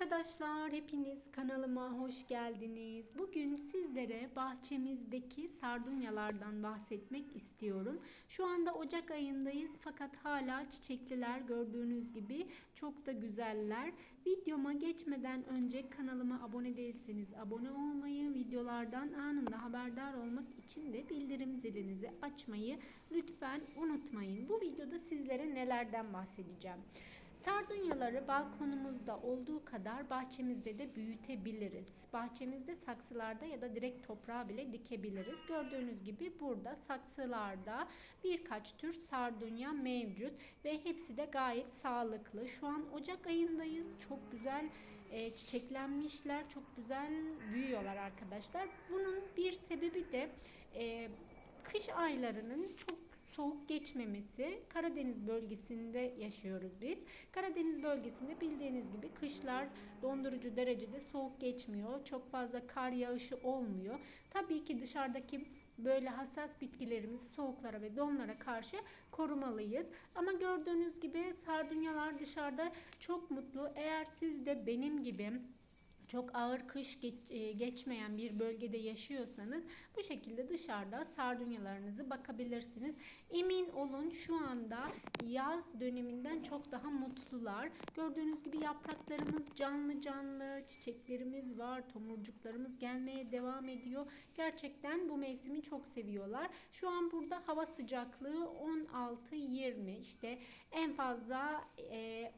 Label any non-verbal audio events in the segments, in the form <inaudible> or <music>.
arkadaşlar, hepiniz kanalıma hoş geldiniz. Bugün sizlere bahçemizdeki sardunyalardan bahsetmek istiyorum. Şu anda Ocak ayındayız fakat hala çiçekliler gördüğünüz gibi çok da güzeller. Videoma geçmeden önce kanalıma abone değilseniz abone olmayı, videolardan anında haberdar olmak için de bildirim zilinizi açmayı lütfen unutmayın. Bu videoda sizlere nelerden bahsedeceğim. Sardunyaları balkonumuzda olduğu kadar bahçemizde de büyütebiliriz. Bahçemizde saksılarda ya da direkt toprağa bile dikebiliriz. Gördüğünüz gibi burada saksılarda birkaç tür sardunya mevcut ve hepsi de gayet sağlıklı. Şu an Ocak ayındayız. Çok güzel e, çiçeklenmişler. Çok güzel büyüyorlar arkadaşlar. Bunun bir sebebi de e, kış aylarının çok soğuk geçmemesi. Karadeniz bölgesinde yaşıyoruz biz. Karadeniz bölgesinde bildiğiniz gibi kışlar dondurucu derecede soğuk geçmiyor. Çok fazla kar yağışı olmuyor. Tabii ki dışarıdaki böyle hassas bitkilerimizi soğuklara ve donlara karşı korumalıyız. Ama gördüğünüz gibi sardunyalar dışarıda çok mutlu. Eğer siz de benim gibi çok ağır kış geç, e, geçmeyen bir bölgede yaşıyorsanız bu şekilde dışarıda sardunyalarınızı bakabilirsiniz. Emin olun şu anda yaz döneminden çok daha mutlular. Gördüğünüz gibi yapraklarımız canlı canlı, çiçeklerimiz var, tomurcuklarımız gelmeye devam ediyor. Gerçekten bu mevsimi çok seviyorlar. Şu an burada hava sıcaklığı 16-20 işte en fazla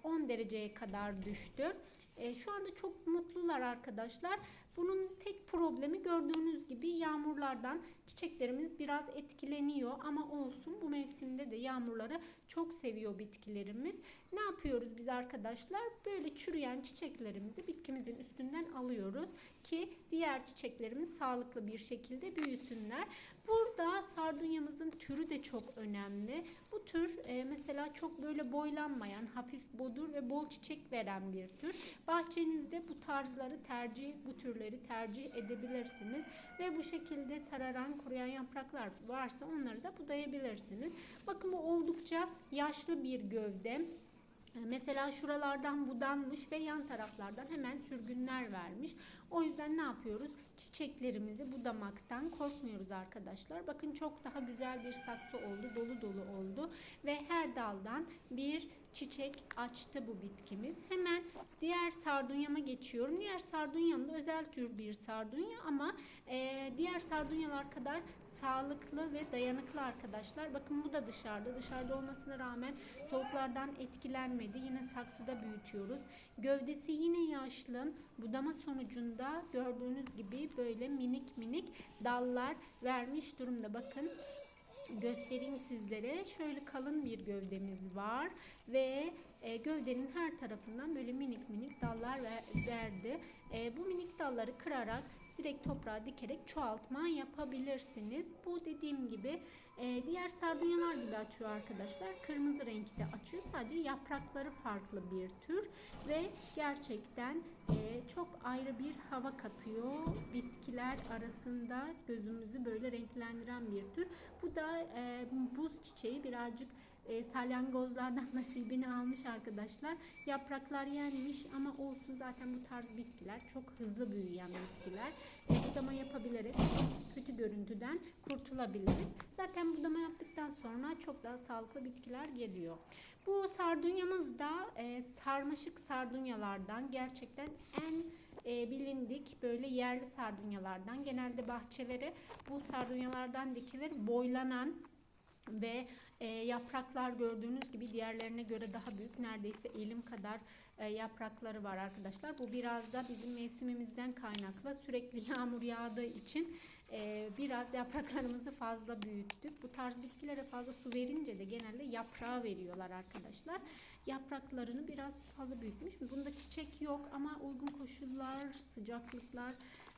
10 dereceye kadar düştü. E, şu anda çok mutlular arkadaşlar. Bunun tek problemi gördüğünüz gibi yağmurlardan çiçeklerimiz biraz etkileniyor ama olsun bu mevsimde de yağmurları çok seviyor bitkilerimiz. Ne yapıyoruz biz arkadaşlar? Böyle çürüyen çiçeklerimizi bitkimizin üstünden alıyoruz ki diğer çiçeklerimiz sağlıklı bir şekilde büyüsünler. Burada sardunyamızın türü de çok önemli. Bu tür e, mesela çok böyle boylanmayan, hafif bodur ve bol çiçek veren bir tür. Bahçenizde bu tarzları tercih, bu türleri tercih edebilirsiniz. Ve bu şekilde sararan, kuruyan yapraklar varsa onları da budayabilirsiniz. Bakın bu oldukça yaşlı bir gövde. Mesela şuralardan budanmış ve yan taraflardan hemen sürgünler vermiş. O yüzden ne yapıyoruz? Çiçeklerimizi budamaktan korkmuyoruz arkadaşlar. Bakın çok daha güzel bir saksı oldu. Dolu dolu oldu. Ve her daldan bir çiçek açtı bu bitkimiz. Hemen diğer sardunyama geçiyorum. Diğer sardunyam da özel tür bir sardunya ama e, diğer sardunyalar kadar sağlıklı ve dayanıklı arkadaşlar. Bakın bu da dışarıda. Dışarıda olmasına rağmen soğuklardan etkilenmedi. Yine saksıda büyütüyoruz. Gövdesi yine yaşlı. Budama sonucunda gördüğünüz gibi böyle minik minik dallar vermiş durumda. Bakın göstereyim sizlere. Şöyle kalın bir gövdemiz var ve e, gövdenin her tarafından böyle minik minik dallar ver, verdi. E, bu minik dalları kırarak direkt toprağa dikerek çoğaltma yapabilirsiniz. Bu dediğim gibi e, diğer sardunyalar gibi açıyor arkadaşlar. Kırmızı renkte açıyor. Sadece yaprakları farklı bir tür ve gerçekten e, çok ayrı bir hava katıyor. Bitkiler arasında gözümüzü böyle renklendiren bir tür. Bu da e, buz çiçeği birazcık e, salyangozlardan <laughs> nasibini almış arkadaşlar. Yapraklar yenmiş ama olsun zaten bu tarz bitkiler çok hızlı büyüyen bitkiler. E, budama yapabilerek kötü görüntüden kurtulabiliriz. Zaten budama yaptıktan sonra çok daha sağlıklı bitkiler geliyor. Bu sardunyamız da e, sarmaşık sardunyalardan gerçekten en e, bilindik böyle yerli sardunyalardan. Genelde bahçelere bu sardunyalardan dikilir. Boylanan ve e, yapraklar gördüğünüz gibi diğerlerine göre daha büyük neredeyse elim kadar e, yaprakları var arkadaşlar. Bu biraz da bizim mevsimimizden kaynaklı sürekli <laughs> yağmur yağdığı için e, biraz yapraklarımızı fazla büyüttük. Bu tarz bitkilere fazla su verince de genelde yaprağı veriyorlar arkadaşlar. Yapraklarını biraz fazla büyütmüş. Bunda çiçek yok ama uygun koşullar, sıcaklıklar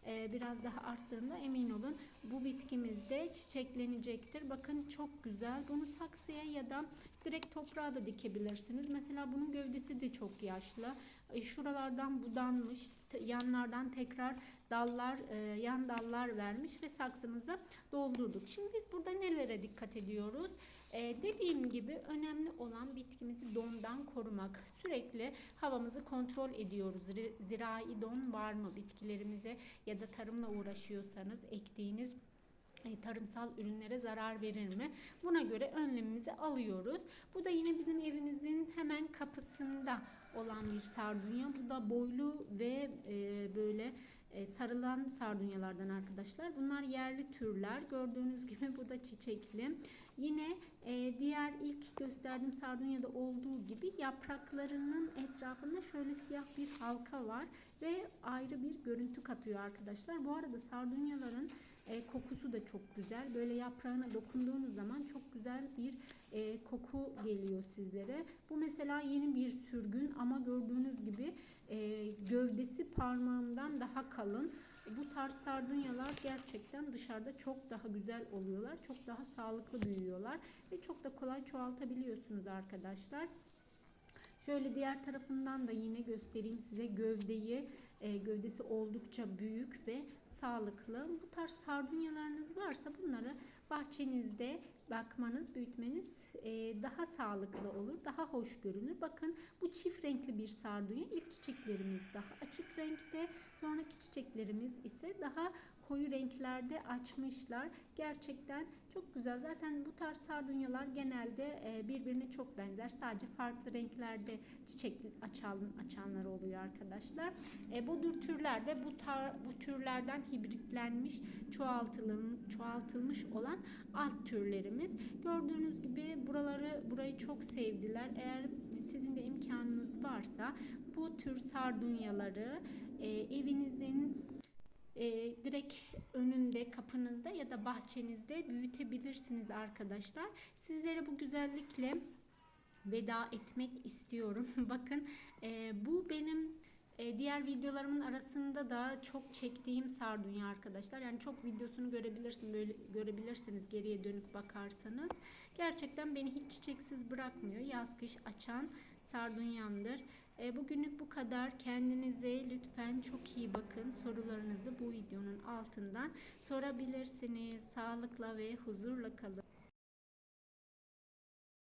biraz daha arttığında emin olun bu bitkimiz de çiçeklenecektir. Bakın çok güzel. Bunu saksıya ya da direkt toprağa da dikebilirsiniz. Mesela bunun gövdesi de çok yaşlı. E, şuralardan budanmış, yanlardan tekrar dallar, e, yan dallar vermiş ve saksımıza doldurduk. Şimdi biz burada nelere dikkat ediyoruz? Ee, dediğim gibi önemli olan bitkimizi dondan korumak. Sürekli havamızı kontrol ediyoruz. Zirai don var mı bitkilerimize ya da tarımla uğraşıyorsanız ektiğiniz e, tarımsal ürünlere zarar verir mi? Buna göre önlemimizi alıyoruz. Bu da yine bizim evimizin hemen kapısında olan bir sardunya. Bu da boylu ve e, böyle e, sarılan sardunyalardan arkadaşlar. Bunlar yerli türler. Gördüğünüz <laughs> gibi bu da çiçekli. Yine e, diğer ilk gösterdiğim sardunyada olduğu gibi yapraklarının etrafında şöyle siyah bir halka var ve ayrı bir görüntü katıyor arkadaşlar. Bu arada sardunyaların e, kokusu da çok güzel. Böyle yaprağına dokunduğunuz zaman çok güzel bir e, koku geliyor sizlere. Bu mesela yeni bir sürgün ama gördüğünüz gibi e, gövdesi parmağımdan daha kalın. Bu tarz sardunyalar gerçekten dışarıda çok daha güzel oluyorlar. Çok daha sağlıklı büyüyorlar ve çok da kolay çoğaltabiliyorsunuz arkadaşlar. Şöyle diğer tarafından da yine göstereyim size gövdeyi. E, gövdesi oldukça büyük ve sağlıklı. Bu tarz sardunyalarınız varsa bunları bahçenizde bakmanız, büyütmeniz e, daha sağlıklı olur, daha hoş görünür. Bakın bu çift renkli bir sardunya. İlk çiçeklerimiz daha açık renkte, sonraki çiçeklerimiz ise daha koyu renklerde açmışlar. Gerçekten çok güzel. Zaten bu tarz sardunyalar genelde e, birbirine çok benzer. Sadece farklı renklerde çiçek açan, açanlar oluyor arkadaşlar. E, bu tür türlerde bu tar, bu türlerden hibritlenmiş, çoğaltılın, çoğaltılmış olan alt türlerimiz. Gördüğünüz gibi buraları burayı çok sevdiler. Eğer sizin de imkanınız varsa bu tür sardunyaları e, evinizin e, direkt önünde, kapınızda ya da bahçenizde büyütebilirsiniz arkadaşlar. Sizlere bu güzellikle veda etmek istiyorum. <laughs> Bakın e, bu benim e, diğer videolarımın arasında da çok çektiğim sardunya arkadaşlar. Yani çok videosunu görebilirsin böyle görebilirsiniz geriye dönük bakarsanız. Gerçekten beni hiç çiçeksiz bırakmıyor. Yaz kış açan sardunyamdır. E, bugünlük bu kadar. Kendinize lütfen çok iyi bakın. Sorularınızı bu videonun altından sorabilirsiniz. Sağlıkla ve huzurla kalın.